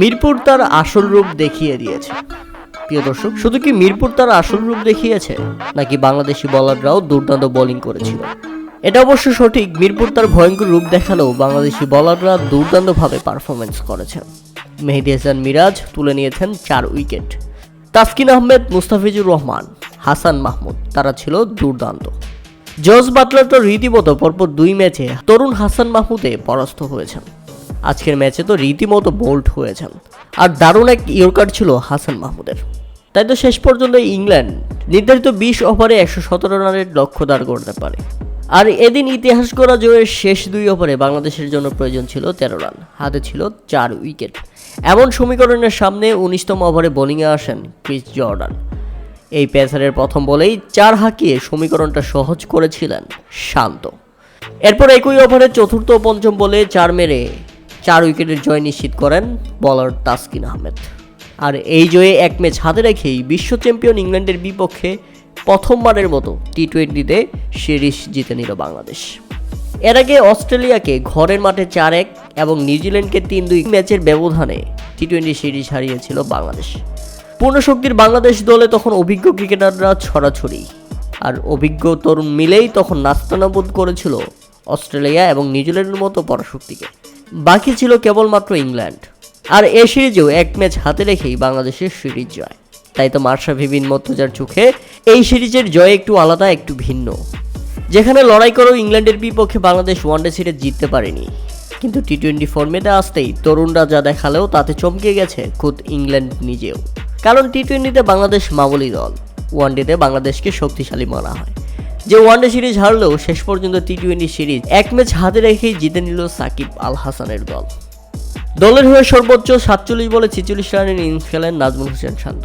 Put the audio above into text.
মিরপুর তার আসল রূপ দেখিয়ে দিয়েছে। প্রিয় দর্শক, শুধু কি মিরপুর তার আসল রূপ দেখিয়েছে, নাকি বাংলাদেশি বলাররাও দুর্দান্ত বোলিং করেছিল? এটা অবশ্য সঠিক, মিরপুর তার ভয়ঙ্কর রূপ দেখালেও বাংলাদেশি বলাররা দুর্দান্তভাবে পারফরমেন্স করেছেন। মেহেদি হাসান মিরাজ তুলে নিয়েছেন চার উইকেট। তাসকিন আহমেদ, মুস্তাফিজুর রহমান, হাসান মাহমুদ, তারা ছিল দুর্দান্ত। জজ বাটলার তো রীতিমতো পরপর দুই ম্যাচে তরুণ হাসান মাহমুদে পরাস্ত হয়েছেন। আজকের ম্যাচে তো রীতিমতো বোল্ড হয়েছেন। আর দারুণ এক ইয়র্কার ছিল হাসান মাহমুদের। তাই তো শেষ পর্যন্ত ইংল্যান্ড নির্ধারিত বিশ ওভারে একশো সতেরো রানের লক্ষ্য দাঁড় করতে পারে। আর এদিন ইতিহাস গড়া জয়ের শেষ দুই ওভারে বাংলাদেশের জন্য প্রয়োজন ছিল তেরো রান, হাতে ছিল চার উইকেট। এমন সমীকরণের সামনে উনিশতম ওভারে বোলিংয়ে আসেন ক্রিস জর্ডান। এই পেসারের প্রথম বলেই চার হাঁকিয়ে সমীকরণটা সহজ করেছিলেন শান্ত। এরপর একই ওভারে চতুর্থ পঞ্চম বলে চার মেরে চার উইকেটের জয় নিশ্চিত করেন বলার তাসকিন আহমেদ। আর এই জয়ে এক ম্যাচ হাতে রেখেই বিশ্ব চ্যাম্পিয়ন ইংল্যান্ডের বিপক্ষে প্রথমবারের মতো টি টোয়েন্টিতে সিরিজ জিতে নিল বাংলাদেশ। এর আগে অস্ট্রেলিয়াকে ঘরের মাঠে চার এক এবং নিউজিল্যান্ডকে তিন দুই ম্যাচের ব্যবধানে টি টোয়েন্টি সিরিজ হারিয়েছিল বাংলাদেশ। পূর্ণশক্তির বাংলাদেশ দলে তখন অভিজ্ঞ ক্রিকেটাররা ছড়াছড়ি। আর অভিজ্ঞ তরুণ মিলেই তখন নাস্তানাবোধ করেছিল অস্ট্রেলিয়া এবং নিউজিল্যান্ডের মতো পরাশক্তিকে। বাকি ছিল কেবলমাত্র ইংল্যান্ড। আর এ সিরিজেও এক ম্যাচ হাতে রেখেই বাংলাদেশের সিরিজ জয়। তাই তো মার্শা ভিবিন মর্তজার চোখে এই সিরিজের জয় একটু আলাদা, একটু ভিন্ন। যেখানে লড়াই করেও ইংল্যান্ডের বিপক্ষে বাংলাদেশ ওয়ানডে সিরিজ জিততে পারেনি। কিন্তু টি টোয়েন্টি ফর্মেটে আসতেই তরুণরা যা দেখালেও তাতে চমকে গেছে খুদ ইংল্যান্ড নিজেও। কারণ টি টোয়েন্টিতে বাংলাদেশ মামুলি দল, ওয়ানডেতে বাংলাদেশকে শক্তিশালী মানা হয়। যে ওয়ানডে সিরিজ হারলেও শেষ পর্যন্ত টি টোয়েন্টি সিরিজ এক ম্যাচ হাতে রেখেই জিতে নিল সাকিব আল হাসানের দল। দলের হয়ে সর্বোচ্চ সাতচল্লিশ বলে ছেচল্লিশ রানের ইনিংস খেলেন নাজমুল হোসেন শান্ত।